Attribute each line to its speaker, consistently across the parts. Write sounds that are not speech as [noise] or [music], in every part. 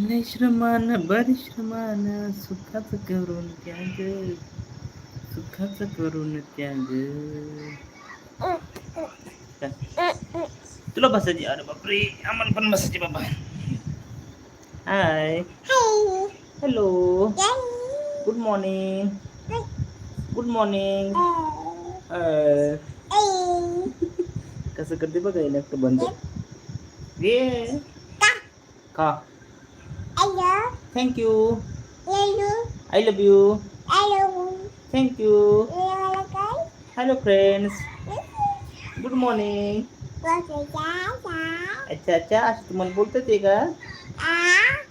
Speaker 1: लय श्रमान बरी श्रमान सुखाच करून त्याग सुखाच करून त्याग काय? तुला बसायची अरे बापरे आम्हाला पण बसायची बाबा hi hello good morning good morning कसं करते बघा इलेक्ट बंद ये का thank you I love you thank you hello friends good morning अच्छा अच्छा असं तुम्हाला बोलता येते का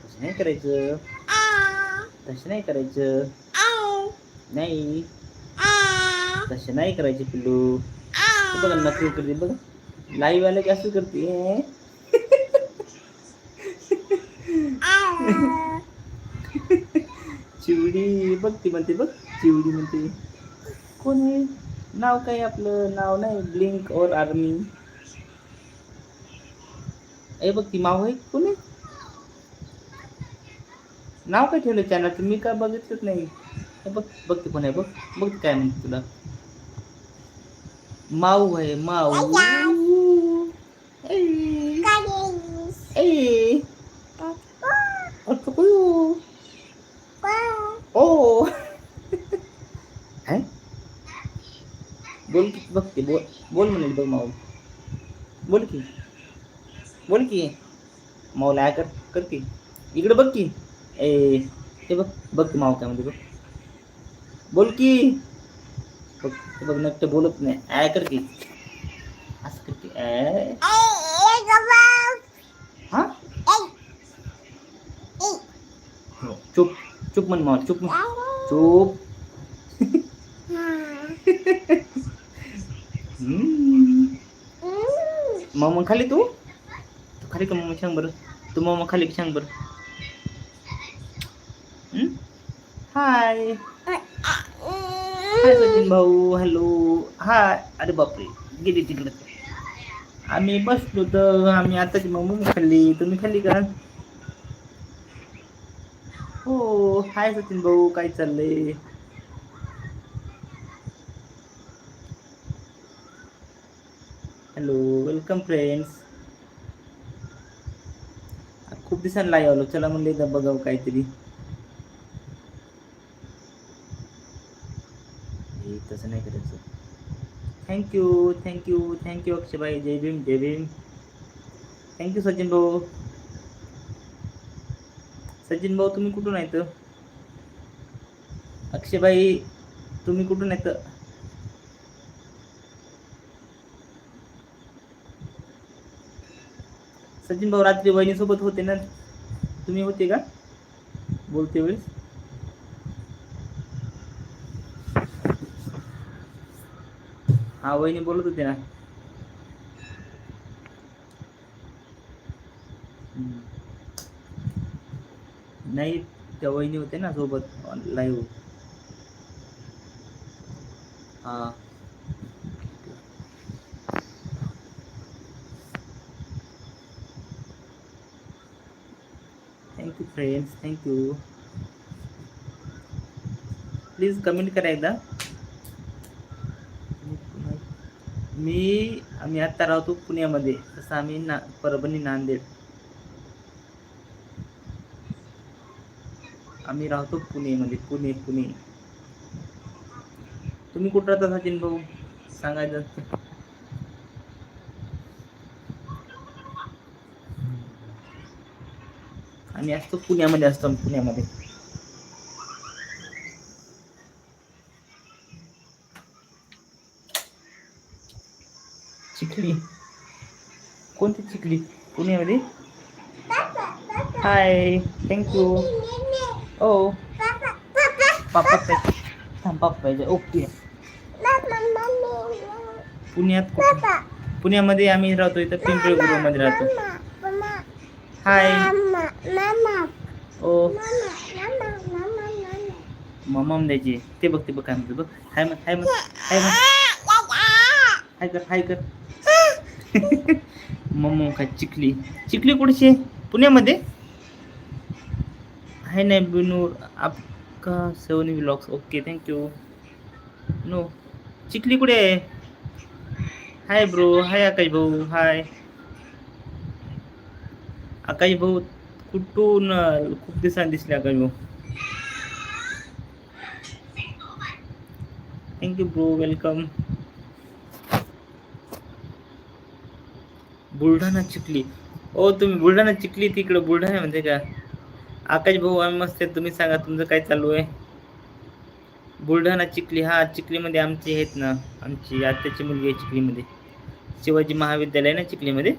Speaker 1: तसं नाही करायचं तसं नाही करायचं नाही तसं नाही करायचे पिल्लू तू बघा नकली करते बघ लाईव्ह आलं की असं करते चिवडी बघ ती म्हणते बघ चिवडी म्हणते. कोण? आहे नाव काय आपलं? नाव नाही ब्लिंक और आर्मी. ए बघ ती माव आहे कोण? आहे नाव काय ठेवलं चॅनलचं मी काय बघितलंच नाही? बघ बघ ती कोण आहे बघ. बघ काय म्हणते तुला. माऊ आहे माऊ ए, ए, अटकू. ओ है बोल की बोल बोल म्हणेल बघ माऊ बोल की. बोल की. माऊला आय कर कर की. इकडे बघ की. ए ते बघ बघ की माऊ काय म्हणजे बघ. बोल की. बघ बघ नक्की बोलत नाही. आय कर की. असं कर की. हा? चुप चुप म्हण माऊ चुप चुप हम्म. मग खाली तू तू खाली का मग सांग बरं तू मग खाली का सांग बरं हाय हाय सचिन भाऊ हॅलो हाय अरे बापरे गेली तिकडे आम्ही बसलो तर आम्ही आताची मम्मी खाल्ली तुम्ही खाल्ली का हो हाय सचिन भाऊ काय चाललंय हॅलो वेलकम फ्रेंड्स खूप दिवसांना लाईव्ह आलो. चला म्हणले एकदा बघावं काहीतरी. तसं नाही करायचं. Thank you thank you thank you अक्षयबाई. जय भीम जय भीम. थँक्यू सचिन भाऊ. सचिन भाऊ तुम्ही कुठून आहेत? अक्षयबाई तुम्ही कुठून आहेत? सचिन भाऊ रात्री वहिनीसोबत होते ना? तुम्ही होते का? बोलते वेळेस. हा वहिनी बोलत होते ना. नाही त्या वहिनी होते ना सोबत लाईव्ह हा thank you friends thank you please comment करा एकदा. मी आम्ही आत्ता राहतो पुण्यामध्ये. तसं आम्ही ना परभणी नांदेड. आम्ही राहतो पुणेमध्ये. पुणे पुणे. तुम्ही कुठं राहता सचिन भाऊ? सांगायचं. आम्ही असतो पुण्यामध्ये असतो पुण्यामध्ये. चिखली. कोणती चिखली? पुण्यामध्ये? हाय थँक्यू ओ पापा पाहिजे थांब पापा पाहिजे ओके पुण्यात? पुण्यामध्ये आम्ही राहतो इथं पिंपरी मध्ये राहतो. हाय ओ. मम द्यायची ते बघ ते बघ काय म्हणते बघ. हाय मग हाय मग हाय मग हाय कर हाय कर. [laughs] मम्म काय चिखली. चिखली कुठची आहे? पुण्यामध्ये? हाय नाही बिनूर. आपका सेवनी blogs okay thank you no Chikhli कुठे आहे? हाय ब्रो हाय आकाश भाऊ. हाय आकाश भाऊ कुठून खूप दिवसांनी दिसले का thank you bro welcome Buldhana Chikhli. ओ तुम्ही बुलढाणा चिखली तिकडं. बुलढाणा म्हणजे का? आकाश भाऊ आम्ही मस्त आहे तुम्ही सांगा तुमचं काय चालू आहे? बुलढाणा चिखली हा चिखलीमध्ये आमची आहेत ना. आमची आत्याची मुलगी आहे चिखलीमध्ये. शिवाजी महाविद्यालय ना चिखलीमध्ये?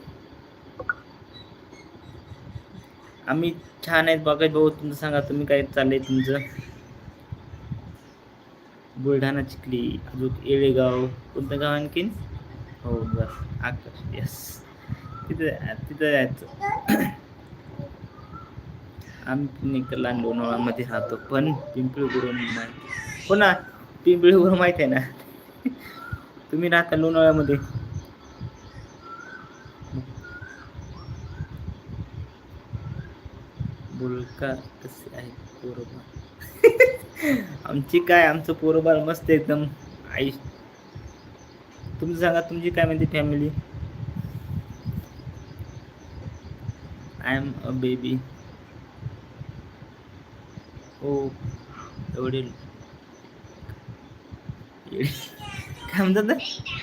Speaker 1: आम्ही छान आहेत. बाकाश भाऊ तुमचं सांगा तुम्ही काय चाललंय तुमचं? बुलढाणा चिखली अजून येळेगाव कोणतं गाव आणखीन? हो बस. आकाश यस तिथं तिथं जायचं आम्ही पुणेकरला लोणावळामध्ये राहतो पण पिंपळीगुरून माहिती. हो ना पिंपळीगुरून माहिती आहे ना? तुम्ही राहता लोणावळ्यामध्ये. बोलका कसे आहे पोरबाळ. आमची काय आमचं पोरबाळ मस्त एकदम. आई तुम्ही सांगा तुमची काय म्हणते family I am a baby हो एवढे काय म्हणतात ना?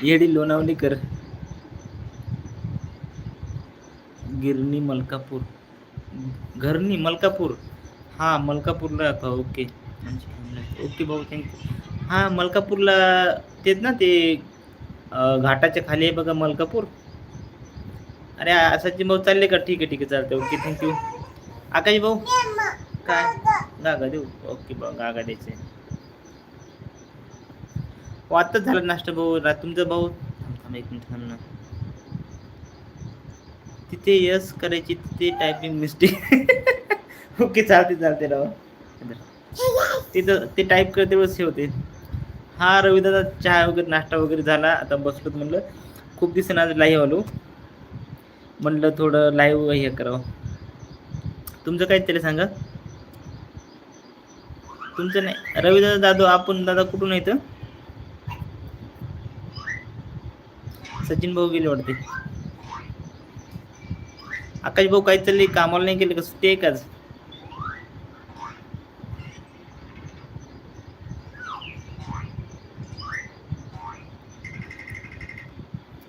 Speaker 1: येडी लोणावली कर. गिरणी मलकापूर. घरनी मलकापूर. हा मलकापूरला राहतो ओके. ओके भाऊ थँक्यू हा मलकापूरला तेच ना ते घाटाच्या खाली आहे बघा मलकापूर. अरे असाची भाऊ चालले का? ठीक आहे ठीक आहे चालते ओके थँक्यू आकाश भाऊ? काय? गागा देऊ. ओके भाऊ गागा द्यायचे हो आत्ताच झालं नाश्ता भाऊ. तुमचा भाऊ? थांब थांब एक मिनिट थांब ना. तिथे यस करायची तिथे टायपिंग मिस्टेक ओके चालते चालते राव. तिथं ते टाईप करते वेळेस हे होते. हा रविदादा चहा वगैरे नाश्ता वगैरे झाला. आता बसलो म्हणलं खूप दिवसांनी आज लाईव्ह आलो. म्हणलं थोडं लाईव्ह हे करावं. तुमचं काय तरी सांगा. तुमचं नाही. रविदादा दादू आपण दादा कुठून येतं सचिन भाऊ गेले वाटते. आकाश भाऊ काही चालले कामाला नाही गेले का? सुट्टी आहे का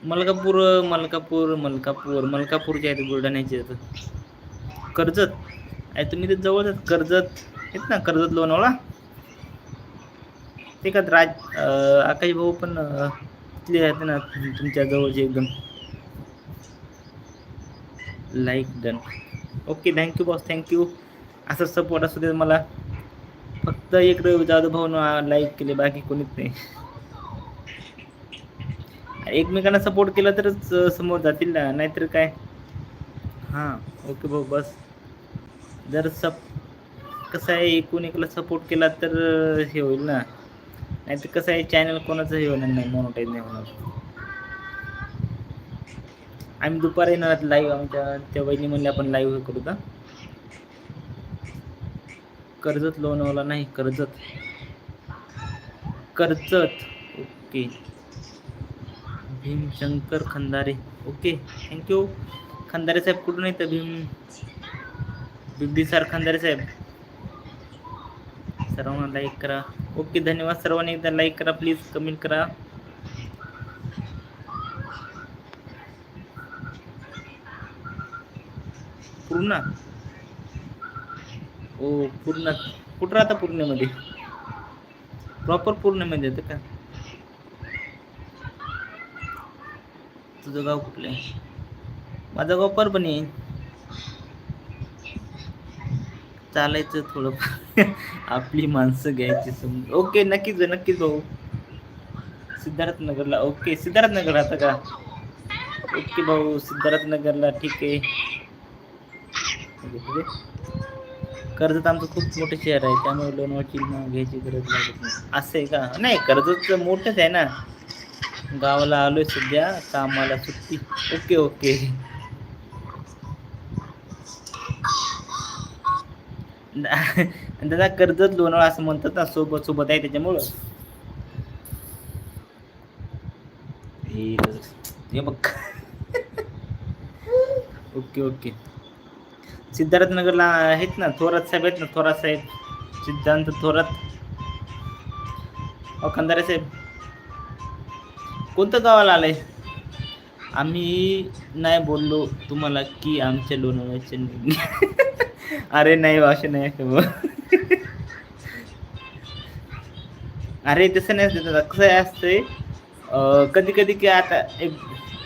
Speaker 1: मलकापूर मलकापूर मलकापूर मलकापूरचे आहेत बुलढाण्याचे कर्जत. आहे तुम्ही ते जवळच कर्जत. आहेत ना कर्जत लोणावळा? ते का राज आकाश भाऊ पण तिथले आहेत ना तुमच्या जवळचे एकदम. Like done okay thank you boss thank you असं सपोर्ट असू दे मला. फक्त एक रवी जाधव भाऊन लाईक केले बाकी कोणीच नाही. एकमेकांना सपोर्ट केला तरच समोर जातील ना नाहीतर काय? हां ओके भाऊ बस. जर सप कसं आहे एकूण एकला सपोर्ट केला तर हे होईल ना. नाहीतर कसं आहे चॅनल कोणाचं हे होणार नाही मोनोटाईज नाही होणार. आम्ही दुपारी येणार लाईव्ह आमच्या त्या वहिनी म्हणले आपण लाईव्ह करू का? कर्जत लोनवाला नाही Karjat. Karjat. Okay Bhimashankar Khandare. Okay thank you Khandare साहेब कुठून येतं भीम? बिंबिसार खंदारे साहेब. सर्वांना लाईक करा. ओके धन्यवाद सर्वांनी एकदा लाईक करा. प्लीज कमेंट करा. पूर्णा? ओ पूर्ण. कुठं राहता पूर्णेमध्ये? प्रॉपर पूर्णेमध्ये येतं का? तुझं गाव कुठलं आहे? माझं गाव परभणी चालायचं थोडं. [laughs] आपली माणसं घ्यायची समज ओके नक्कीच नक्कीच भाऊ. सिद्धार्थ नगरला ओके सिद्धार्थ नगर राहता का? ओके भाऊ सिद्धार्थ नगरला ठीक आहे. म्हणजे आहे, कर्जत आमचं खूप मोठं शहर आहे त्यामुळे लोणावळची नाव घ्यायची गरज लागत नाही. असं आहे का? नाही कर्जतचं मोठंच आहे ना. गावाला आलोय सध्या कामाला सुट्टी. Okay okay. दादा कर्जत लोणावळा असं म्हणतात ना सोबत सोबत आहे त्याच्यामुळं. हे हे बघ. Okay okay. सिद्धार्थनगरला आहेत ना थोरात साहेब आहेत ना थोरात साहेब सिद्धांत थोरात. अ खंदारे साहेब कोणतं गावाला आलंय? आम्ही नाही बोललो तुम्हाला की आमच्या लोणावळ्याचे [laughs] अरे नाही असे नाही [laughs] अरे तसं नाही असतं कसं आहे असतंय. कधी कधी की आता एक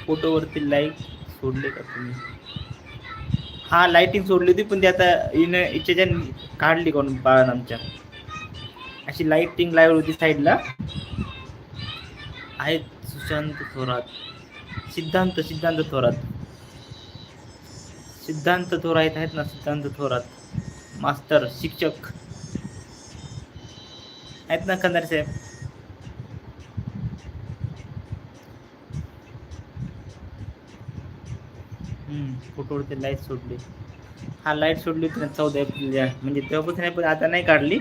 Speaker 1: फोटोवरती लाईक सोडले का तुम्ही? हा लाईटिंग सोडली होती पण ती आता इन इच्छेच्या काढली कोण बाळान आमच्या. अशी लाईटिंग लावली होती साईडला आहेत सुशांत थोरात. सिद्धांत सिद्धांत थोरात. सिद्धांत थोरात आहेत ना सिद्धांत थोरात. मास्टर शिक्षक. आहेत ना खंदारे साहेब? फोटोवरती लाइट सोडली. हा लाइट सोडली होती ना चौदा एप्रिलला म्हणजे तेव्हापासून नाही पण आता नाही काढली.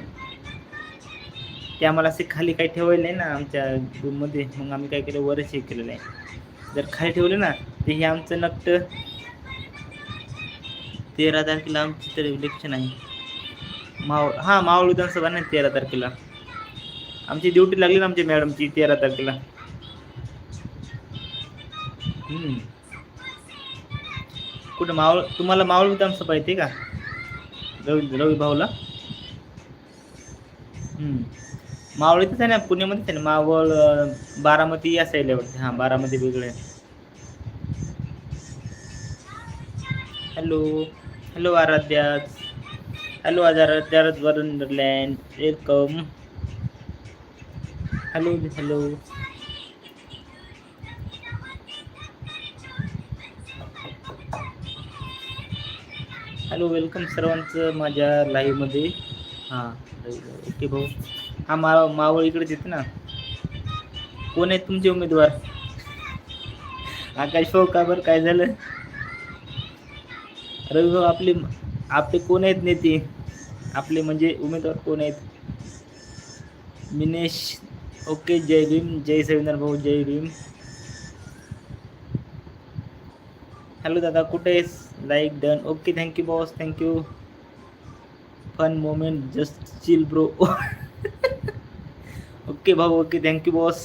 Speaker 1: ते आम्हाला असे खाली काही ठेवायला नाही ना आमच्या रूममध्ये मग आम्ही काय केलं वरच हे केलेलं आहे जर खाली ठेवलं ना ते हे आमचं नक्ट तेरा तारखेला आमची तर इलेक्शन आहे. मावळ हां मावळ विधानसभा नाही तेरा तारखेला. आमची ड्युटी लागली ना आमच्या मॅडमची तेरा तारखेला. हम्म. कुठं मावळ तुम्हाला मावळ विधानसभा येते का? रवी रवी भाऊला? मावळीच मावळ इथेच आहे ना पुण्यामध्येच आहे ना मावळ बारामती या साईडला वाटते हां बारामती वेगळं. आहे hello hello Aaradhya. Hello Aaradhya wonderland welcome. Hello hello. Hello welcome सर्वांचं माझ्या लाईव्हमध्ये हां ओके भाऊ. हा मा मावळ इकडेच येते ना. कोण आहेत तुमचे उमेदवार? आकाश भाऊ का बरं? काय झालं? रवी भाऊ आपले आपले कोण आहेत नेते? आपले म्हणजे उमेदवार कोण आहेत? मिनेश ओके जय भीम जय सविंदर भाऊ जय भीम. हॅलो दादा कुठे आहेस? Like done okay thank you boss thank you fun moment just chill bro okay भाऊ ओके थँक्यू बॉस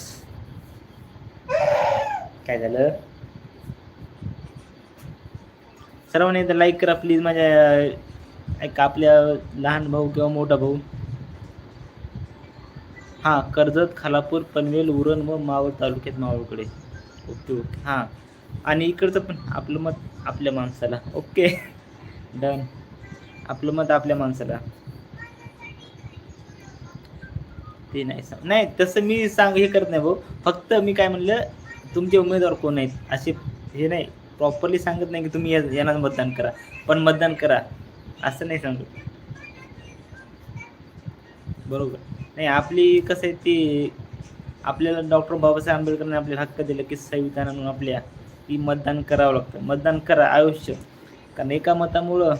Speaker 1: काय झालं सर्वांनी एकदा लाईक करा प्लीज माझ्या ऐका आपल्या लहान भाऊ किंवा मोठा भाऊ हां कर्जत खालापूर पनवेल उरण व मावळ तालुक्यात मावळकडे ओके ओके हां आणि इकडचं पण आपलं मत आपल्या माणसाला. ओके. डन आपलं मत आपल्या माणसाला. ते नाही सांग नाही तसं मी सांग हे करत नाही भाऊ. फक्त मी काय म्हणलं तुमचे उमेदवार कोण आहेत? असे हे नाही प्रॉपरली सांगत नाही की तुम्ही या- यांना मतदान करा. पण मतदान करा. असं नाही सांगत. बरोबर. नाही आपली कसं आहे ती आपल्याला डॉक्टर बाबासाहेब आंबेडकरांनी आपल्याला हक्क दिला की संविधानानं आपल्या की मतदान करावं लागतं. मतदान करा आयुष्य कारण एका मतामुळं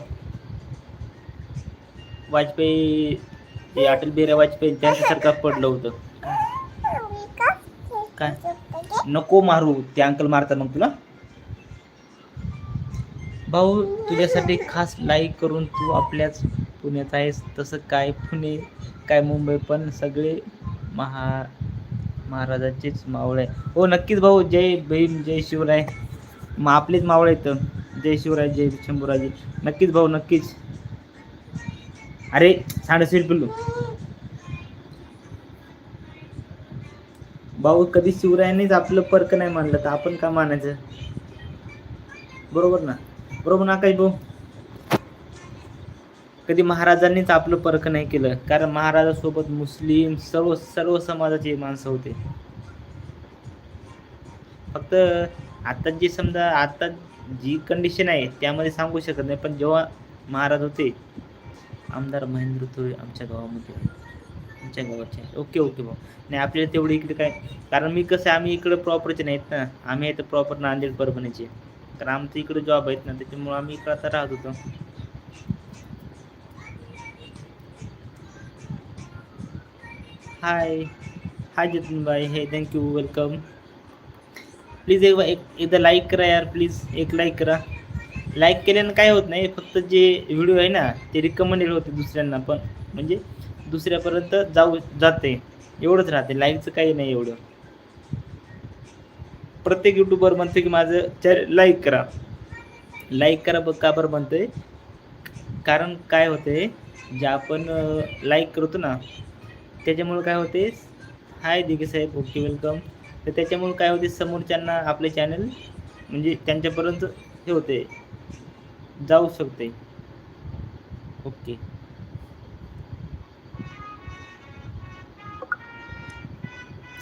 Speaker 1: वाजपेयी ते अटल बिहारी वाजपेयी त्यांचं सरकार पडलं होतं. काय? नको मारू ते अंकल मारतात मग तुला. भाऊ तुझ्यासाठी खास लाईक करून तू आपल्याच पुण्यात आहेस. तसं काय पुणे काय मुंबई पण सगळे महा महाराजाचेच मावळे. आहे हो नक्कीच भाऊ. जय भीम जय शिवराय. मग आपलेच मावळे आहेत जय शिवराय जय शंभूराजे. नक्कीच भाऊ नक्कीच. अरे साडेशील पिल्लू. भाऊ कधी शिवरायानेच आपलं पर्क नाही मानलं तर आपण का मानायचं? बरोबर ना? बरोबर ना काही भाऊ? कधी महाराजांनीच आपलं परख नाही केलं. कारण महाराजासोबत मुस्लिम सर्व सर्व समाजाचे माणसं होते. फक्त आता जी समजा आता जी कंडिशन आहे त्यामध्ये सांगू शकत नाही. पण जेव्हा महाराज होते आमदार महेंद्र थोरे आमच्या गावामध्ये आमच्या गावाचे ओके ओके भाऊ. नाही आपल्याला तेवढे इकडे काय कारण मी कसं आम्ही इकडे प्रॉपरचे नाहीत ना. आम्ही आहेत प्रॉपर नांदेड परभणीचे. कारण आमचं इकडे जॉब आहेत ना त्याच्यामुळे आम्ही इकडं आता राहत होतो. हाय हाय जतिन भाई हे थँक्यू वेलकम प्लीज एक एक एकदा लाईक करा यार प्लीज एक लाईक करा. लाईक केल्यानं काय होत नाही फक्त जे व्हिडिओ आहे ना ते रिकमेंडेड होते दुसऱ्यांना पण म्हणजे दुसऱ्यापर्यंत जाऊ जाते. एवढंच राहते लाईकचं काही नाही एवढं. प्रत्येक युट्यूबर म्हणते की माझं चॅ लाईक करा. लाईक करा बघ का बरं म्हणतोय. कारण काय होते जे आपण लाईक करतो ना त्याच्यामुळे काय होते? हाय दिघे साहेब. ओके वेलकम तर त्याच्यामुळे काय होते? समोरच्यांना आपले चॅनल म्हणजे त्यांच्यापर्यंत हे होते. जाऊ शकते. ओके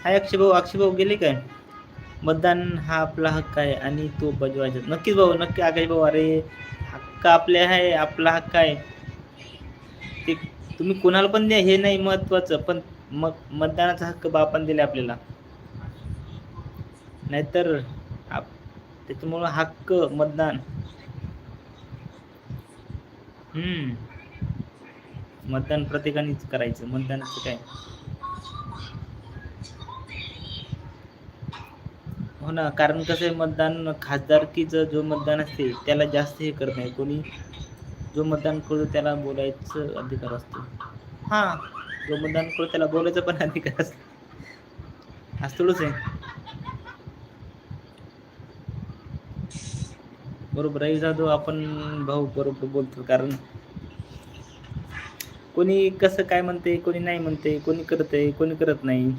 Speaker 1: हाय अक्षय भाऊ अक्षय भाऊ गेले काय? मतदान हा आपला हक्क आहे आणि तो बजवायचा. नक्कीच भाऊ. नक्की आकाश भाऊ अरे हक्क आपले आहे. आपला हक्क आहे. तुम्ही कोणाला पण द्या हे नाही महत्वाचं पण मग मतदानाचा हक्क बापान दिला आपल्याला. नाहीतर आप त्याच्यामुळं हक्क मतदान. हम्म. मतदान प्रत्येकानेच करायचं मतदानाचं काय? हो ना कारण कसं आहे मतदान खासदारकीचं जो मतदान असते त्याला जास्त हे करत नाही. कोणी जो मतदान करतो त्याला बोलायचं अधिकार असतो. हां. जो मतदान करतो त्याला बोलायचा पण अधिकार असतो. असतोच आहे. बरोबर रवी जाधव. आपण भाऊ बरोबर बोलतो कारण कोणी कसं काय म्हणते कोणी नाही म्हणते कोणी करते कोणी करत नाही.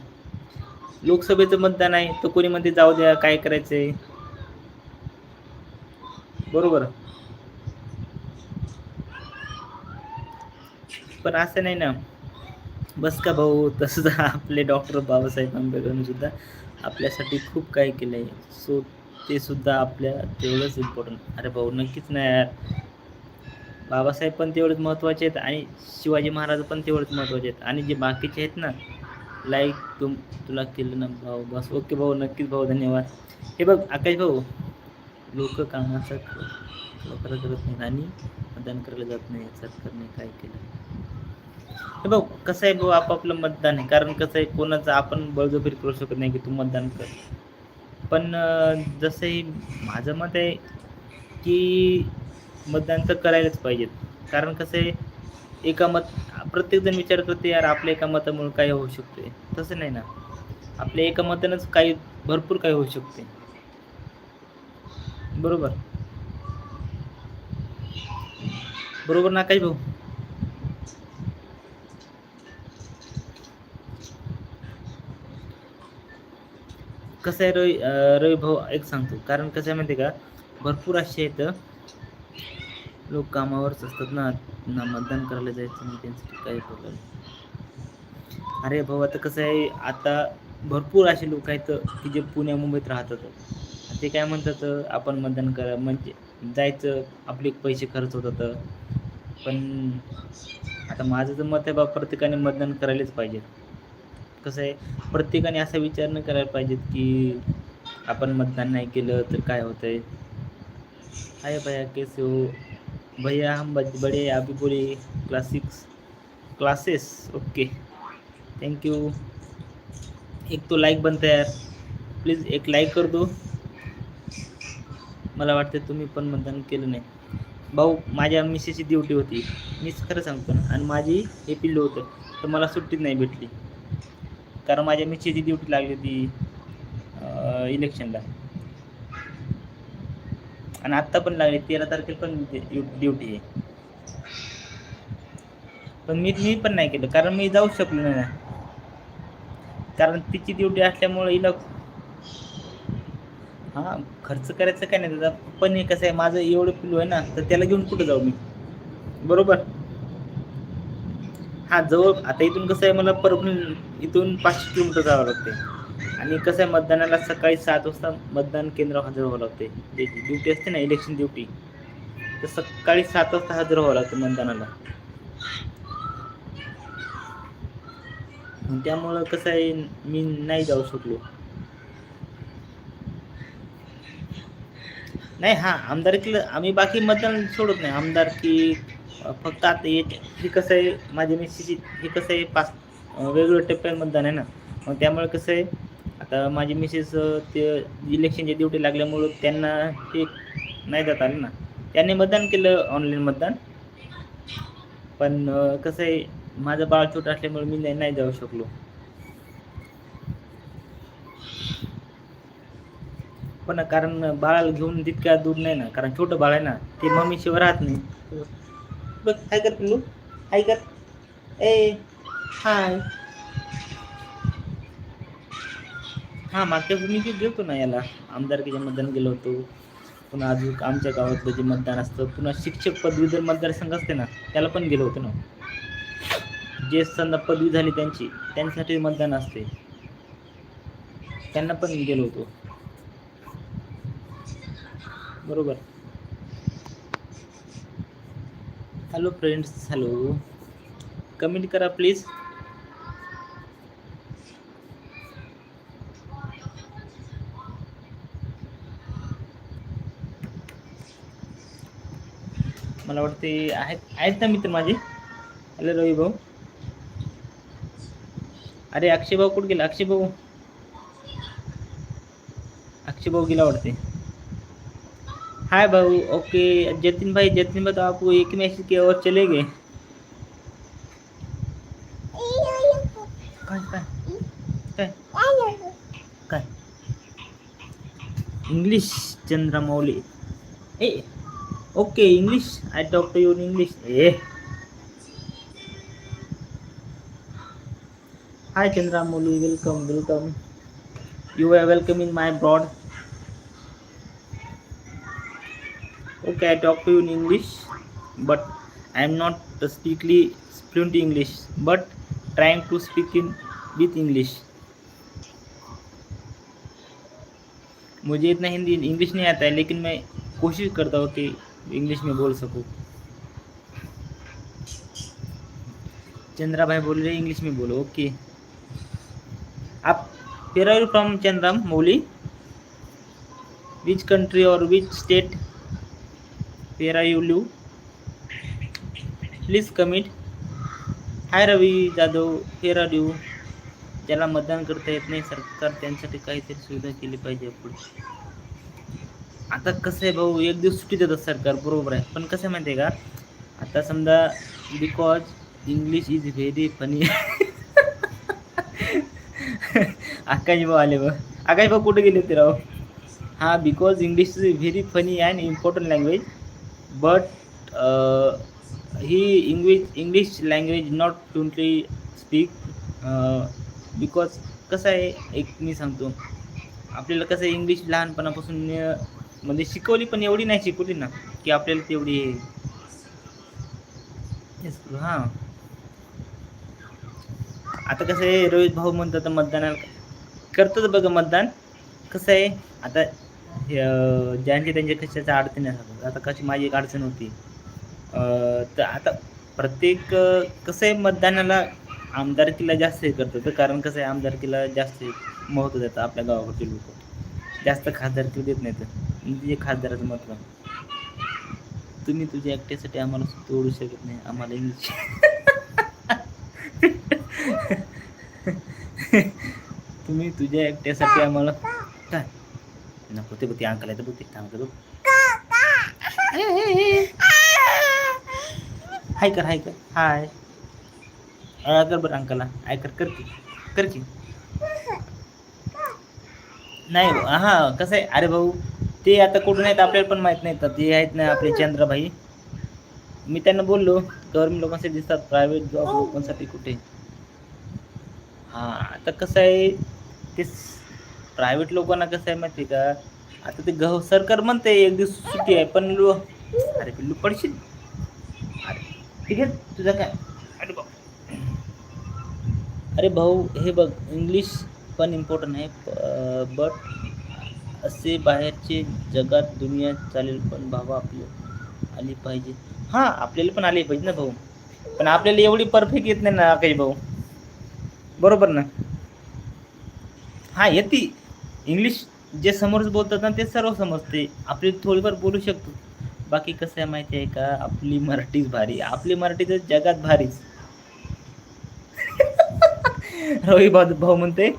Speaker 1: लोकसभेचं मतदान आहे तर कोणी म्हणते जाऊ द्या काय करायचंय? बरोबर. पण असं नाही ना. बस का भाऊ तसं आपले डॉक्टर बाबासाहेब आंबेडकरांनी सुद्धा आपल्यासाठी खूप काही केलं आहे सो ते सुद्धा आपल्या तेवढंच इम्पॉर्टंट अरे भाऊ नक्कीच नाही यार. बाबासाहेब पण तेवढेच महत्त्वाचे आहेत आणि शिवाजी महाराज पण तेवढेच महत्त्वाचे आहेत. आणि जे बाकीचे आहेत ना लाईक तुम तुला केलं ना भाऊ बस. ओके भाऊ नक्कीच भाऊ धन्यवाद. हे बघ आकाश भाऊ लोक कामाचा लवकर करत नाहीत आणि मतदान करायला जात नाही सरकारने काय केलं? हे भाऊ कसं आहे भाऊ आपापलं मतदान आहे. कारण कसं आहे कोणाचं आपण बळजबरी करू शकत नाही की तू मतदान कर. पण जसंही माझं मत आहे की मतदान तर करायलाच पाहिजेत. कारण कसं आहे एका मत प्रत्येकजण विचार करते यार आपल्या एका मतामुळे काय होऊ शकते तसं नाही ना. आपल्या एका मतानंच काही भरपूर काही होऊ शकते बरोबर? बरोबर ना काही भाऊ? कसं आहे रवी रवी भाऊ एक सांगतो. कारण कसं आहे माहिती का? भरपूर असे आहेत लोक कामावरच असतात ना ना मतदान करायला जायचं नाही त्यांसाठी काही प्रॉब्लेम अरे भाऊ आता कसं आहे आता भरपूर असे लोक आहेत की जे पुण्या मुंबईत राहतात. ते काय म्हणतात आपण मतदान करा म्हणजे जायचं आपले पैसे खर्च होतात. पण आता माझं तर मत आहे बा प्रत्येकाने मतदान करायलाच पाहिजे. कसं आहे प्रत्येकाने असा विचार न करायला पाहिजेत की आपण मतदान नाही केलं तर काय होतं आहे हाय भैया कैसे हो भैया हम बड़े अभी बोले classics classes okay thank you एक तो लाईक बनता यार. प्लीज एक लाईक कर दो. मला वाटतं तुम्ही पण मतदान केलं नाही. भाऊ माझ्या मिसेसची ड्युटी होती. मीच खरं सांगतो ना आणि माझी हे पिल्लं होतं तर मला सुट्टीच नाही भेटली. कारण माझ्या मिसेसची ड्युटी लागली होती इलेक्शनला. आणि आत्ता पण लागली तेरा तारखेला पण ड्युटी आहे. पण मी मी पण नाही केलं कारण मी जाऊ शकलो नाही ना. कारण तिची ड्युटी असल्यामुळे हिला हां खर्च करायचं काय नाही दादा. पण हे कसं आहे माझं एवढं पिलू आहे ना तर त्याला घेऊन कुठं जाऊ मी? बरोबर? हां जवळ आता इथून कसं आहे मला परभणी इथून पाचशे किलोमीटर जावं लागते आणि कसं आहे मतदानाला सकाळी सात वाजता मतदान केंद्रावर हजर व्हावं लागते त्याची ड्युटी असते ना इलेक्शन ड्युटी तर सकाळी सात वाजता हजर व्हावं लागतं मतदानाला. त्यामुळं कसं आहे मी नाही जाऊ शकलो. नाही हा आमदारकीला आम्ही बाकी मतदान सोडत नाही. आमदार की फक्त आता हे हे कसं आहे माझ्या मिसेसची हे कसं आहे पाच वेगवेगळ्या टप्प्यात मतदान आहे ना. मग त्यामुळे कसं आहे आता माझी मिसेस ते इलेक्शनच्या ड्युटी लागल्यामुळं त्यांना हे नाही जात आले ना. त्यांनी मतदान केलं ऑनलाईन मतदान. पण कसं आहे माझं बाळ छोटं असल्यामुळे मी नाही जाऊ शकलो. पण कारण बाळाला घेऊन तितक्या दूर नाही ना कारण छोटं बाळ आहे ना ते मम्मी शिवाय राहत नाही. बघ हाय कर पिल्लू? हाय कर. ए हाय. हा मागच्या मी गेलो ना याला. आमदारकीच्या मतदान गेलो होतो. पुन्हा अजून आमच्या गावातलं जे मतदान असतं पुन्हा शिक्षक पदवीधर मतदारसंघ असते ना त्याला पण गेलो होतो ना. जे समजा पदवी झाली त्यांची त्यांच्यासाठी मतदान असते. त्यांना पण गेलो होतो. बरोबर. हॅलो फ्रेंड्स हॅलो कमेंट करा प्लीज मला वाटते आहेत आहेत ना मित्र माझे? हॅलो रवी भाऊ. अरे अक्षय भाऊ कुठे गेला? अक्षय भाऊ. अक्षय भाऊ गेला वाटते. हाय भाऊ, ओके, जतिन भाई जतिन भाई तो आप एक मैसेज किया और चले गए। English Chandramouli. Ah, okay, English I talk to you in English ah. Hi Chandramouli welcome welcome you are welcome in my broad okay i talk to you in english? But i am not speakly fluent english, but trying to speak in, with english. मुझे इतना Hindi English नहीं आता है, लेकिन मैं कोशिश करता हूँ कि इंग्लिश में बोल सकूँ। चंद्रा भाई बोल रहे इंग्लिश में बोलो ओके आप where are you from Chandramouli? Which country और which state where are you live please comment hi Ravi Jadhav where are you. ज्याला मतदान करता येत नाही सरकार त्यांसाठी काहीतरी सुविधा केली पाहिजे पुढे. आता कसं आहे भाऊ एक दिवस सुट्टी देतात सरकार बरोबर आहे. पण कसं आहे माहिती आहे का? आता समजा because English is very funny Akash भाऊ आले बघ. आकाश भाऊ कुठे गेले होते राव? हां because English is very funny and important language but he english english language not fluently speak uh, because कसं आहे एक मी सांगतो. आपल्याला कसं आहे इंग्लिश लहानपणापासून म्हणजे शिकवली पण एवढी नाही शिकवली ना की आपल्याला तेवढी हां. आता कसं आहे रोहित भाऊ म्हणतात मतदानाला करतात बघा मतदान कसं आहे आता हे, ज्यांचे त्यांच्या कशाच्या अडचणी असतात. आता कशी माझी एक अडचण होती. तर आता प्रत्येक कसं आहे मतदानाला आमदारकीला जास्त हे करतो तर कारण कसं आहे आमदारकीला जास्त महत्त्व देतात आपल्या गावाकडचे लोक. जास्त खासदारकी देत नाहीत. म्हणजे खासदाराचं महत्त्व. तुम्ही तुझ्या एकट्यासाठी आम्हाला तोडू शकत नाही. आम्हाला इंग्लिश [laughs] तुम्ही तुझ्या एकट्यासाठी आम्हाला होते बघ ते अंकल आहे बघ ते सांगतो बघ हाय कर हाय कर हाय आ, कर बरं अंकलला हाय कर कर की कर की नाही भाऊ, हा कसं आहे अरे भाऊ ते आता कुठून आहेत आपल्याला पण माहीत नाही तर ते आहेत ना आपले चंद्रभाई मी त्यांना बोललो गव्हर्नमेंट लोकांसाठी दिसतात प्रायव्हेट जॉब लोकांसाठी कुठे हां आता कसं आहे ते प्रायव्हेट लोकांना कसं आहे माहिती आहे का आता ते गह सरकार म्हणते एक दिवस सुट्टी आहे पण लो. अरे पिल्लू पडशील? अरे ठीक आहे तुझं काय? अरे बाप अरे भाऊ हे बघ इंग्लिश पण इम्पॉर्टंट आहे बट असे बाहेरचे जगात दुनिया चालेल पण भावा आपलं आली पाहिजे. हां आपल्याला पण आली पाहिजे ना भाऊ. पण आपल्याला एवढी परफेक्ट येत नाही ना काही भाऊ. बरोबर ना? हां येते. इंग्लिश जे समोरच बोलतात ना ते सर्व समजते. आपली थोडीफार बोलू शकतो. बाकी कसं आहे माहिती आहे का? आपली मराठीच भारी. आपली मराठी तर जगात भारीच. [laughs] रवी भाऊ भाऊ म्हणते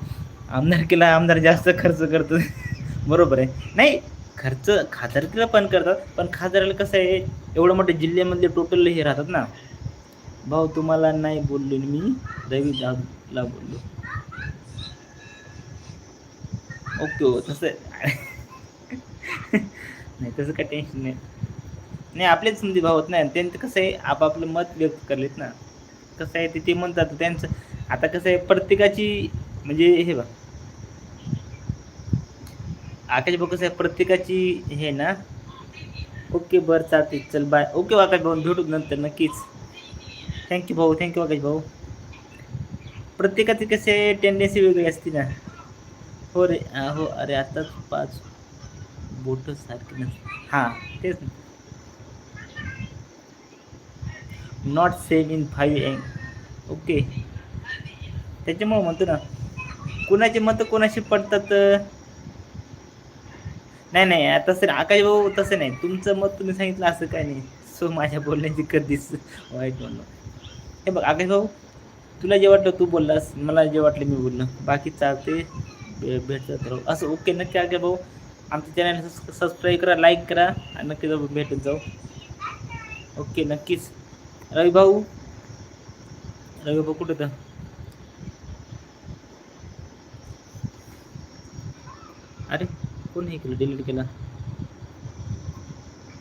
Speaker 1: आमदार केला आमदार जास्त खर्च करतो. [laughs] बरोबर आहे. नाही खर्च खासदारकीला पण करतात पण खासदाराला कसं आहे एवढं मोठ्या जिल्ह्यामधले टोटल हे राहतात ना. भाऊ तुम्हाला नाही बोललो मी रवी दादला बोललो. ओके हो तसं [laughs] नाही तसं काय टेन्शन नाही. नाही आपलेच समजे म्हणजे भाऊ होत नाही. त्यांचं कसं आहे आपापलं मत व्यक्त करलेत ना. कसं आहे ते ते म्हणतात त्यांचं आता कसं आहे प्रत्येकाची म्हणजे हे बा आकाश भाऊ कसं आहे प्रत्येकाची हे ना. ओके बरं चालते चल बाय ओके आकाश भाऊ भेटू नंतर नक्कीच. थँक्यू भाऊ. थँक्यू आकाश भाऊ. प्रत्येकाची कसे टेंडन्सी वेगळी असते ना. हो रे हा, हो अरे आताच पाच बोट सारखी नस हां. तेच not same in five M okay त्याच्यामुळं म्हणतो ना कुणाचे मतं कोणाशी पडतात नाही नाही तसं नाही आकाश भाऊ तसं नाही. तुमचं मत तुम्ही सांगितलं असं काय नाही. सो माझ्या बोलण्याची कधीच वाईट म्हणणं हे बघ आकाश भाऊ तुला जे वाटलं तू बोललास मला जे वाटलं मी बोललो. बाकी चालते भेटत राहू. असं ओके नक्की आगे भाऊ आमच्या चॅनल सबस्क्राईब करा लाईक करा आणि नक्की जाऊ भेटत जाऊ. ओके नक्कीच. रवी भाऊ? रवी भाऊ कुठे तर? अरे कोण हे केलं डिलीट केला?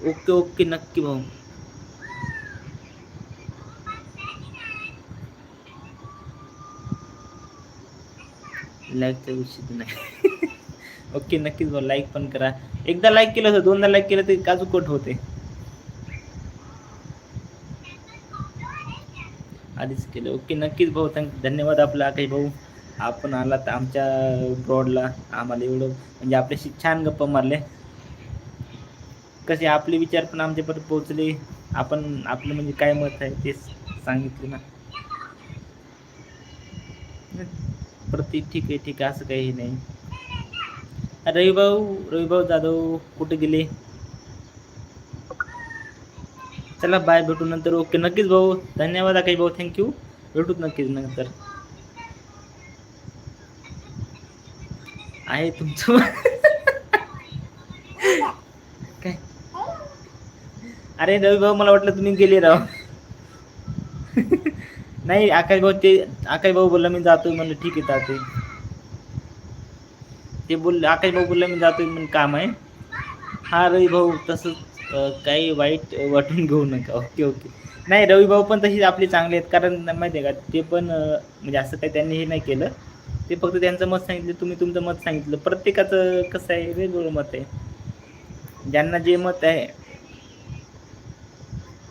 Speaker 1: ओके ओके नक्की भाऊ. लाईकचा विषय नाही. ओके नक्कीच भाऊ लाईक पण करा. एकदा लाईक केलं होतं दोनदा लाईक केलं तर काजू कट होते. आधीच केलं. ओके नक्कीच भाऊ थँक धन्यवाद आपला काही भाऊ. आपण आलात आमच्या ब्रॉडला आम्हाला एवढं म्हणजे आपल्याशी छान गप्पा मारले कसे आपले विचार पण आमच्यापर्यंत पोहोचले. आपण आपलं म्हणजे काय मत आहे तेच सांगितले ना. प्रति ठीक आहे ठीक आहे असं काही नाही. रविभाऊ रविभाऊ जाधव कुठे गेले? चला बाय भेटू नंतर. ओके नक्कीच भाऊ. धन्यवाद काही भाऊ. थँक्यू भेटूच नक्कीच नंतर. आहे तुमचं. काय? अरे रवी भाऊ मला वाटलं तुम्ही गेले राव. नाही आकाश भाऊ ते आकाश भाऊ बोलला मी जातोय म्हणलं ठीक आहे जातोय. ते बोल आकाश भाऊ बोलला मी जातोय म्हणून काम आहे. हा रवी भाऊ तसंच काही वाईट वाटून घेऊ नका. Okay okay. नाही रवी भाऊ पण तशीच आपले चांगले आहेत कारण माहिती आहे का ते पण म्हणजे असं काही त्यांनी हे नाही केलं. ते फक्त त्यांचं मत सांगितलं तुम्ही तुमचं मत सांगितलं. प्रत्येकाचं कसं आहे वेगवेगळं मत आहे. ज्यांना जे मत आहे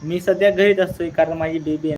Speaker 1: मी सध्या घरीच असतोय कारण माझी बेबी